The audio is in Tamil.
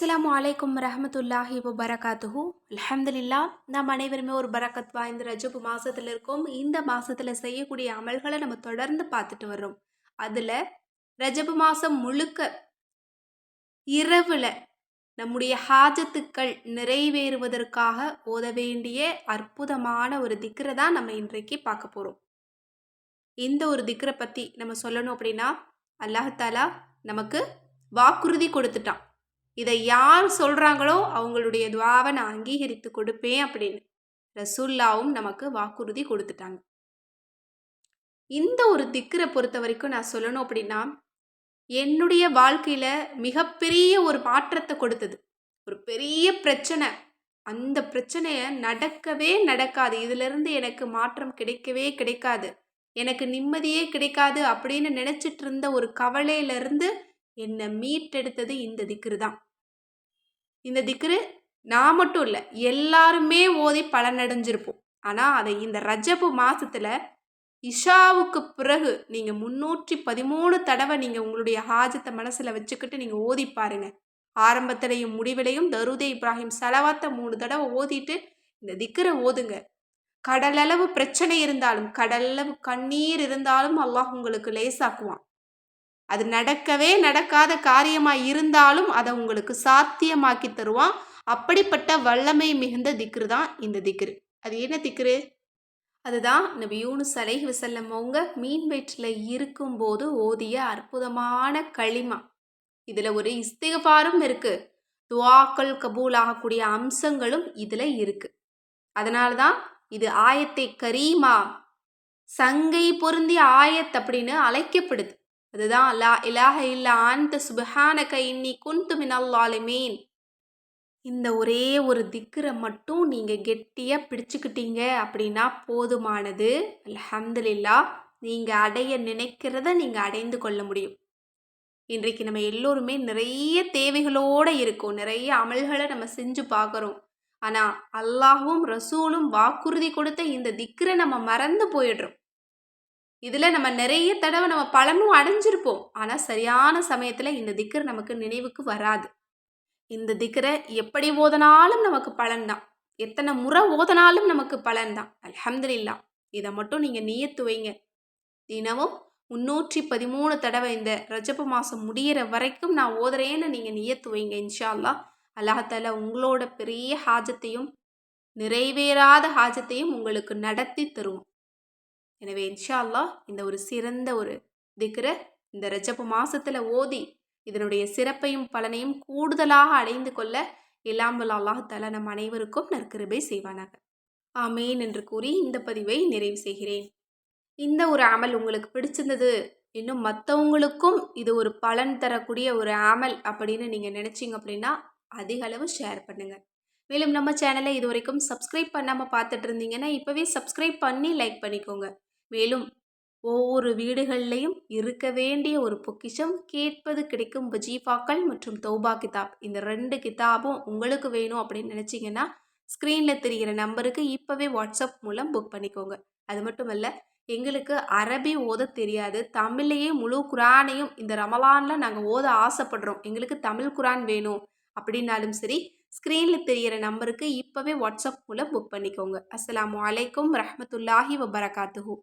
அஸ்லாம் அலைக்கும் ரஹமத்துல்லாஹி வபரகாத்துஹு. அலமதுல்லா நாம் அனைவருமே ஒரு பரக்கத் வாய்ந்த ரஜபு மாதத்தில் இருக்கோம். இந்த மாதத்தில் செய்யக்கூடிய அமல்களை நம்ம தொடர்ந்து பார்த்துட்டு வர்றோம். அதில் ரஜபு மாதம் முழுக்க இரவில் நம்முடைய ஹாஜத்துக்கள் நிறைவேறுவதற்காக ஓத வேண்டிய அற்புதமான ஒரு திக்கரை தான் நம்ம இன்றைக்கு பார்க்க போகிறோம் இந்த ஒரு திக்கரை பற்றி நம்ம சொல்லணும் அப்படின்னா அல்லாஹாலா நமக்கு வாக்குறுதி கொடுத்துட்டான். இதை யார் சொல்கிறாங்களோ அவங்களுடைய துவாவை நான் அங்கீகரித்து கொடுப்பேன் அப்படின்னு ரசுல்லாவும் நமக்கு வாக்குறுதி கொடுத்துட்டாங்க. இந்த ஒரு திக்கரை பொறுத்த வரைக்கும் நான் சொல்லணும் அப்படின்னா என்னுடைய வாழ்க்கையில் மிகப்பெரிய ஒரு மாற்றத்தை கொடுத்தது. ஒரு பெரிய பிரச்சனை. அந்த பிரச்சனையை நடக்கவே நடக்காது. இதிலிருந்து எனக்கு மாற்றம் கிடைக்கவே கிடைக்காது. எனக்கு நிம்மதியே கிடைக்காது அப்படின்னு நினச்சிட்டு இருந்த ஒரு கவலையிலிருந்து என்னை மீட்டெடுத்தது இந்த திக்ரு தான். இந்த திக்ரு நான் மட்டும் இல்லை எல்லாருமே ஓதி பலனடைஞ்சிருப்போம். ஆனால் அதை இந்த ரஜப்பு மாதத்தில் இஷாவுக்கு பிறகு நீங்கள் முன்னூற்றி பதிமூணு தடவை நீங்கள் உங்களுடைய ஹாஜத்தை மனசில் வச்சுக்கிட்டு நீங்கள் ஓதி பாருங்க. ஆரம்பத்திலையும் முடிவிலையும் தருதே இப்ராஹிம் செலவாத்த மூணு தடவை ஓதிட்டு இந்த திக்கரை ஓதுங்க. கடலளவு பிரச்சனை இருந்தாலும் கடலளவு கண்ணீர் இருந்தாலும் அல்லாஹ் உங்களுக்கு லேசாக்குவான். அது நடக்கவே நடக்காத காரியமாக இருந்தாலும் அதை உங்களுக்கு சாத்தியமாக்கி தருவான். அப்படிப்பட்ட வல்லமை மிகுந்த திக்ரு தான் இந்த திக்ரு. அது என்ன திக்ரு? அதுதான் நபி யூனுஸ் அலைஹி வசல்லம் அவங்க மீன் வயிற்றில் இருக்கும்போது ஓதிய அற்புதமான களிமா. இதில் ஒரு இஸ்திகபாரும் இருக்குது துவாக்கள் கபூல் ஆகக்கூடிய அம்சங்களும் இதில் இருக்குது அதனால தான் இது ஆயத்தை கரீமா. சங்கை பொருந்திய ஆயத் அப்படின்னு அழைக்கப்படுது. அதுதான் லா இலாஹ இல்லா அந்த சுபஹானக இன்னி குந்து மினல்லாலுமீன் இந்த ஒரே ஒரு திக்கரை மட்டும் நீங்கள் கெட்டியாக பிடிச்சுக்கிட்டீங்க அப்படின்னா போதுமானது. அலமதுல்லா நீங்கள் அடைய நினைக்கிறத நீங்கள் அடைந்து கொள்ள முடியும். இன்றைக்கு நம்ம எல்லோருமே நிறைய தேவைகளோடு இருக்கோம். நிறைய அமல்களை நம்ம செஞ்சு பார்க்குறோம். ஆனால் அல்லாஹும் ரசூலும் வாக்குறுதி கொடுத்த இந்த திக்கரை நம்ம மறந்து போயிடுறோம். இதில் நம்ம நிறைய தடவை நம்ம பலனும் அடைஞ்சிருப்போம். ஆனால் சரியான சமயத்தில் இந்த திக்கர் நமக்கு நினைவுக்கு வராது. இந்த திக்கரை எப்படி ஓதனாலும் நமக்கு பலன் தான் எத்தனை முறை ஓதனாலும் நமக்கு பலன் தான் அலமதுல்லா இதை மட்டும் நீங்கள் நீயத்து வைங்க. தினமும் முன்னூற்றி பதிமூணு தடவை இந்த ரஜப மாதம் முடிகிற வரைக்கும் நான் ஓதுறேன்னு நீங்கள் நியத்து வைங்க இன்ஷா அல்லா அல்லாஹால உங்களோட பெரிய ஹாஜத்தையும் நிறைவேறாத ஹாஜத்தையும் உங்களுக்கு நடத்தி தருவோம் எனவே இன்ஷா அல்லாஹ் இந்த ஒரு சிறந்த ஒரு திக்ரை இந்த ரஜப்பு மாசத்துல ஓதி இதனுடைய சிறப்பையும் பலனையும் கூடுதலாக அடைந்து கொள்ள இல்லாமல் அல்லாஹ் நம் அனைவருக்கும் நற்கிருபை செய்வானாக. ஆமேன் என்று கூறி இந்த பதிவை நிறைவு செய்கிறேன். இந்த ஒரு அமல் உங்களுக்கு பிடிச்சிருந்தது இன்னும் மற்றவங்களுக்கும் இது ஒரு பலன் தரக்கூடிய ஒரு அமல் அப்படின்னு நீங்கள் நினச்சிங்க அப்படின்னா அதிக அளவு ஷேர் பண்ணுங்கள் மேலும் நம்ம சேனலை இது வரைக்கும் சப்ஸ்கிரைப் பண்ணாமல் பார்த்துட்டு இருந்தீங்கன்னா இப்போவே சப்ஸ்கிரைப் பண்ணி லைக் பண்ணிக்கோங்க. மேலும் ஒவ்வொரு வீடுகள்லையும் இருக்க வேண்டிய ஒரு பொக்கிஷம் கேட்பது கிடைக்கும் வஜீஃபாக்கள் மற்றும் தௌபா கிதாப். இந்த ரெண்டு கிதாபும் உங்களுக்கு வேணும் அப்படின்னு நினச்சிங்கன்னா ஸ்க்ரீனில் தெரிகிற நம்பருக்கு இப்போவே வாட்ஸ்அப் மூலம் புக் பண்ணிக்கோங்க. அது மட்டும் இல்லை எங்களுக்கு அரபி ஓத தெரியாது. தமிழ்லேயே முழு குரானையும் இந்த ரமலானில் நாங்கள் ஓத ஆசைப்படுறோம். எங்களுக்கு தமிழ் குரான் வேணும். அப்படின்னாலும் சரி ஸ்க்ரீனில் தெரிகிற நம்பருக்கு இப்போவே வாட்ஸ்அப் மூலம் புக் பண்ணிக்கோங்க. அஸ்லாம் வலைக்கம் ரஹமத்துல்லாஹி வபரகாத்துஹூ.